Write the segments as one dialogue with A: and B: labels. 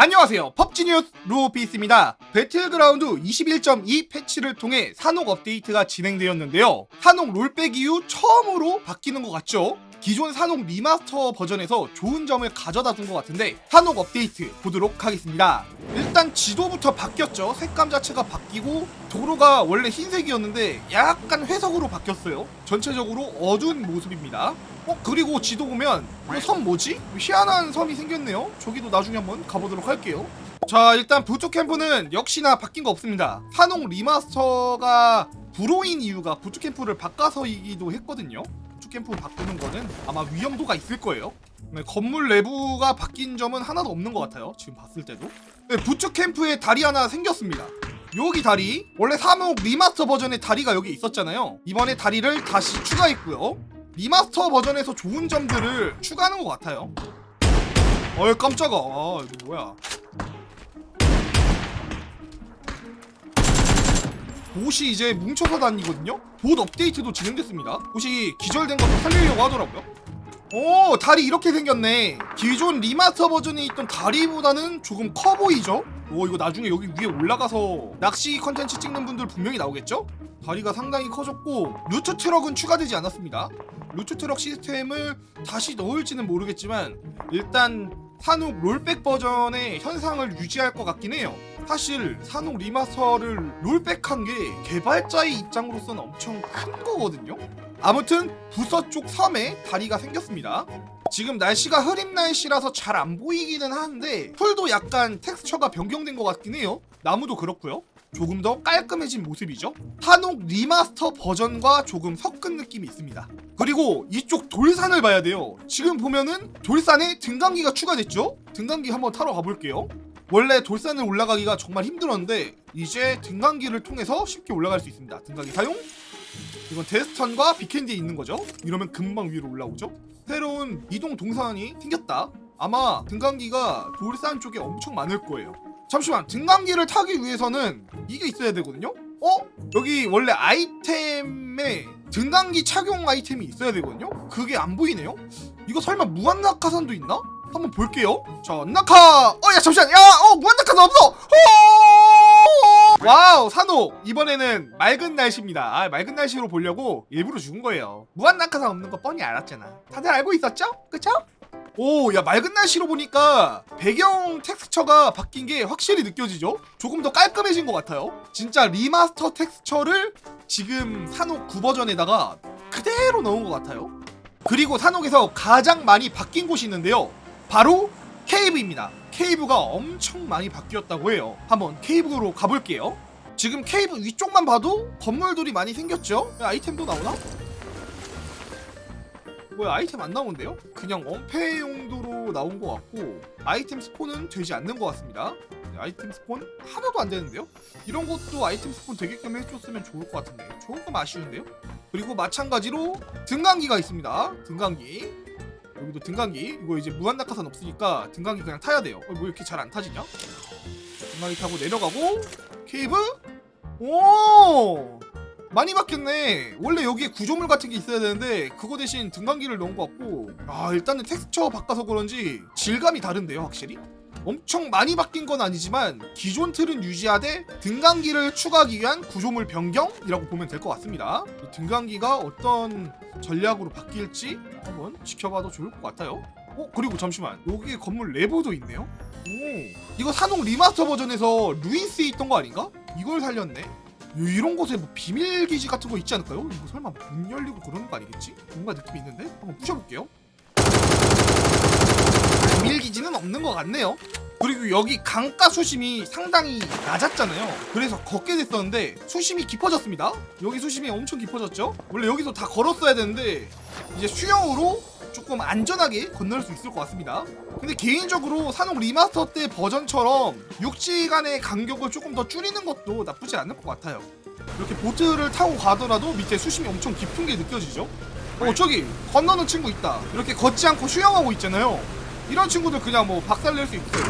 A: 안녕하세요. 펍지 뉴스 루오피스입니다. 배틀그라운드 21.2 패치를 통해 산옥 업데이트가 진행되었는데요. 산옥 롤백 이후 처음으로 바뀌는 것 같죠? 기존 산옥 리마스터 버전에서 좋은 점을 가져다 준 것 같은데 산옥 업데이트 보도록 하겠습니다. 일단 지도부터 바뀌었죠. 색감 자체가 바뀌고 도로가 원래 흰색이었는데 약간 회색으로 바뀌었어요. 전체적으로 어두운 모습입니다. 어 그리고 지도 보면 이거 섬 뭐지? 희한한 섬이 생겼네요. 저기도 나중에 한번 가보도록 할게요. 자 일단 부트캠프는 역시나 바뀐 거 없습니다. 산옥 리마스터가 불호인 이유가 부트캠프를 바꿔서이기도 했거든요. 부트캠프 바꾸는 거는 아마 위험도가 있을 거예요. 네, 건물 내부가 바뀐 점은 하나도 없는 것 같아요. 지금 봤을 때도. 네, 부트캠프에 다리 하나 생겼습니다. 여기 다리 원래 산옥 리마스터 버전의 다리가 여기 있었잖아요. 이번에 다리를 다시 추가했고요. 리마스터 버전에서 좋은 점들을 추가하는 것 같아요. 어이 깜짝아. 아, 이거 뭐야? 보시 이제 뭉쳐서 다니거든요. 봇 업데이트도 진행됐습니다. 보시 기절된 것도 살리려고 하더라고요. 오 다리 이렇게 생겼네. 기존 리마스터 버전에 있던 다리보다는 조금 커 보이죠? 오 이거 나중에 여기 위에 올라가서 낚시 컨텐츠 찍는 분들 분명히 나오겠죠? 다리가 상당히 커졌고 루트 트럭은 추가되지 않았습니다. 루트 트럭 시스템을 다시 넣을지는 모르겠지만 일단 산옥 롤백 버전의 현상을 유지할 것 같긴 해요. 사실 산옥 리마스터를 롤백한 게 개발자의 입장으로서는 엄청 큰 거거든요. 아무튼 부서 쪽 섬에 다리가 생겼습니다. 지금 날씨가 흐린 날씨라서 잘 안 보이기는 하는데 풀도 약간 텍스처가 변경된 것 같긴 해요. 나무도 그렇고요. 조금 더 깔끔해진 모습이죠. 한옥 리마스터 버전과 조금 섞은 느낌이 있습니다. 그리고 이쪽 돌산을 봐야 돼요. 지금 보면은 돌산에 등강기가 추가됐죠? 등강기 한번 타러 가볼게요. 원래 돌산을 올라가기가 정말 힘들었는데 이제 등강기를 통해서 쉽게 올라갈 수 있습니다. 등강기 사용. 이건 데스턴과 비캔디에 있는 거죠. 이러면 금방 위로 올라오죠. 새로운 이동 동산이 생겼다. 아마 등강기가 돌산 쪽에 엄청 많을 거예요. 잠시만 등강기를 타기 위해서는 이게 있어야 되거든요. 어? 여기 원래 아이템에 등강기 착용 아이템이 있어야 되거든요. 그게 안 보이네요. 이거 설마 무한 낙하산도 있나? 한번 볼게요. 자, 낙하. 어, 야 잠시만. 야, 어, 무한 낙하산 없어. 호! 와우, 산옥. 이번에는 맑은 날씨입니다. 아, 맑은 날씨로 보려고 일부러 죽은 거예요. 무한 낙하산 없는 거 뻔히 알았잖아. 다들 알고 있었죠? 그쵸? 오, 야 맑은 날씨로 보니까 배경 텍스처가 바뀐 게 확실히 느껴지죠? 조금 더 깔끔해진 것 같아요. 진짜 리마스터 텍스처를 지금 산옥 9버전에다가 그대로 넣은 것 같아요. 그리고 산옥에서 가장 많이 바뀐 곳이 있는데요. 바로 케이브입니다. 케이브가 엄청 많이 바뀌었다고 해요. 한번 케이브로 가볼게요. 지금 케이브 위쪽만 봐도 건물들이 많이 생겼죠? 아이템도 나오나? 뭐야 아이템 안 나오는데요? 그냥 원패 용도로 나온 것 같고 아이템 스폰은 되지 않는 것 같습니다. 네, 아이템 스폰 하나도 안 되는데요? 이런 것도 아이템 스폰 되게끔 해줬으면 좋을 것 같은데 조금 아쉬운데요? 그리고 마찬가지로 등강기가 있습니다. 등강기 여기도 등강기 이거 이제 무한 낙하산 없으니까 등강기 그냥 타야 돼요. 어, 뭐 이렇게 잘 안 타지냐? 등강기 타고 내려가고 케이브 오 많이 바뀌었네. 원래 여기에 구조물 같은 게 있어야 되는데 그거 대신 등강기를 넣은 것 같고 아 일단은 텍스처 바꿔서 그런지 질감이 다른데요 확실히. 엄청 많이 바뀐 건 아니지만 기존 틀은 유지하되 등강기를 추가하기 위한 구조물 변경이라고 보면 될 것 같습니다. 이 등강기가 어떤 전략으로 바뀔지 한번 지켜봐도 좋을 것 같아요. 어 그리고 잠시만 여기에 건물 내부도 있네요. 오 이거 산옥 리마스터 버전에서 루이스에 있던 거 아닌가? 이걸 살렸네. 요- 이런 곳에 뭐 비밀 기지 같은 거 있지 않을까요? 이거 설마 문 열리고 그러는 거 아니겠지? 뭔가 느낌이 있는데 한번 부셔볼게요. 비밀 기지는 없는 것 같네요. 그리고 여기 강가 수심이 상당히 낮았잖아요. 그래서 걷게 됐었는데 수심이 깊어졌습니다. 여기 수심이 엄청 깊어졌죠? 원래 여기서 다 걸었어야 되는데 이제 수영으로 조금 안전하게 건널 수 있을 것 같습니다. 근데 개인적으로 산옥 리마스터 때 버전처럼 육지 간의 간격을 조금 더 줄이는 것도 나쁘지 않을 것 같아요. 이렇게 보트를 타고 가더라도 밑에 수심이 엄청 깊은 게 느껴지죠? 어 저기 건너는 친구 있다. 이렇게 걷지 않고 수영하고 있잖아요. 이런 친구들 그냥 뭐 박살낼 수 있어요.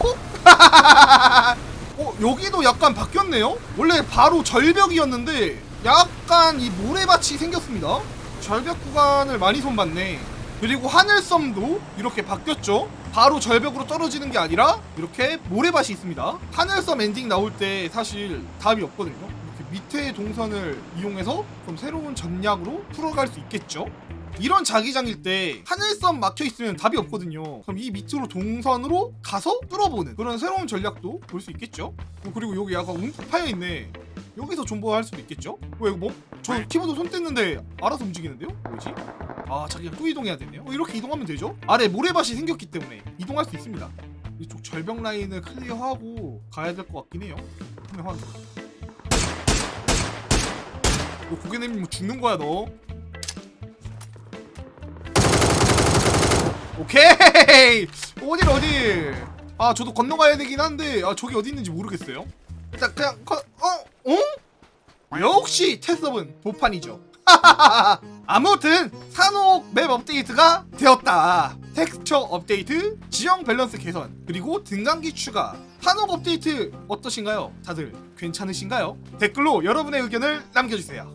A: 어? 어 여기도 약간 바뀌었네요. 원래 바로 절벽이었는데 약간 이 모래밭이 생겼습니다. 절벽 구간을 많이 손봤네. 그리고 하늘섬도 이렇게 바뀌었죠. 바로 절벽으로 떨어지는 게 아니라 이렇게 모래밭이 있습니다. 하늘섬 엔딩 나올 때 사실 답이 없거든요. 이렇게 밑에 동선을 이용해서 그럼 새로운 전략으로 풀어갈 수 있겠죠. 이런 자기장일 때 하늘섬 막혀 있으면 답이 없거든요. 그럼 이 밑으로 동선으로 가서 뚫어보는 그런 새로운 전략도 볼 수 있겠죠. 어, 그리고 여기 약간 움푹 파여 있네. 여기서 존버할 수도 있겠죠? 왜 이거 뭐? 저 키보드 손 뗐는데 알아서 움직이는데요? 뭐지? 아 자기가 또 이동해야 되네요. 어, 이렇게 이동하면 되죠? 아래 모래밭이 생겼기 때문에 이동할 수 있습니다. 이쪽 절벽 라인을 클리어하고 가야 될 것 같긴 해요. 한명 확인. 너 고개 내밀면 죽는 거야 너. 오케이 어딜 어딜 아 저도 건너가야 되긴 한데 아 저기 어디 있는지 모르겠어요 일단 그냥 거, 어? 어? 역시 테스업은 도판이죠 아무튼 산옥 맵 업데이트가 되었다 텍스처 업데이트 지형 밸런스 개선 그리고 등간기 추가 산옥 업데이트 어떠신가요? 다들 괜찮으신가요? 댓글로 여러분의 의견을 남겨주세요